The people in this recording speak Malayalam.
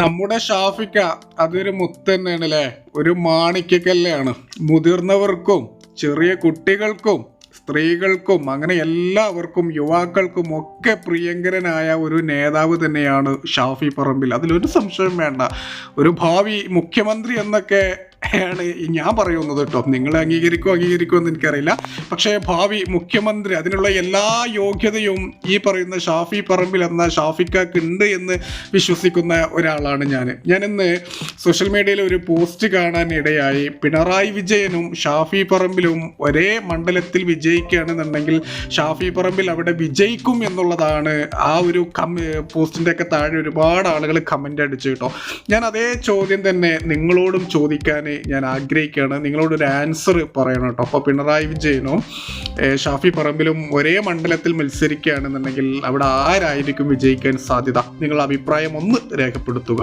നമ്മുടെ ഷാഫിക്ക അതൊരു മുത്ത് തന്നെയാണ് അല്ലേ ഒരു മാണിക്കക്കല്ലാണ്. മുതിർന്നവർക്കും ചെറിയ കുട്ടികൾക്കും സ്ത്രീകൾക്കും അങ്ങനെ എല്ലാവർക്കും യുവാക്കൾക്കും ഒക്കെ പ്രിയങ്കരനായ ഒരു നേതാവ് തന്നെയാണ് ഷാഫി പറമ്പിൽ. അതിലൊരു സംശയം വേണ്ട. ഒരു ഭാവി മുഖ്യമന്ത്രി എന്നൊക്കെ ആണ് ഞാൻ പറയുന്നത് കേട്ടോ. നിങ്ങൾ അംഗീകരിക്കോ അംഗീകരിക്കോ എന്ന് എനിക്കറിയില്ല. പക്ഷേ ഭാവി മുഖ്യമന്ത്രി അതിനുള്ള എല്ലാ യോഗ്യതയും ഈ പറയുന്ന ഷാഫി പറമ്പിൽ എന്ന ഷാഫിക്കാക്ക് ഉണ്ട് എന്ന് വിശ്വസിക്കുന്ന ഒരാളാണ് ഞാൻ. ഞാനിന്ന് സോഷ്യൽ മീഡിയയിൽ ഒരു പോസ്റ്റ് കാണാൻ ഇടയായി. പിണറായി വിജയനും ഷാഫി പറമ്പിലും ഒരേ മണ്ഡലത്തിൽ വിജയിക്കുകയാണെന്നുണ്ടെങ്കിൽ ഷാഫി പറമ്പിൽ അവിടെ വിജയിക്കും എന്നുള്ളതാണ് ആ ഒരു കം പോസ്റ്റിന്റെ ഒക്കെ താഴെ ഒരുപാട് ആളുകൾ കമന്റ് അടിച്ചു കേട്ടോ. ഞാൻ അതേ ചോദ്യം തന്നെ നിങ്ങളോടും ചോദിക്കാൻ ഞാൻ ആഗ്രഹിക്കുകയാണ്. നിങ്ങളോട് ഒരു ആൻസർ പറയണം കേട്ടോ. അപ്പോൾ പിണറായി വിജയനോ ഷാഫി പറമ്പിലും ഒരേ മണ്ഡലത്തിൽ മത്സരിക്കുകയാണെന്നുണ്ടെങ്കിൽ അവിടെ ആരായിരിക്കും വിജയിക്കാൻ സാധ്യത? നിങ്ങളുടെ അഭിപ്രായം ഒന്ന് രേഖപ്പെടുത്തുക.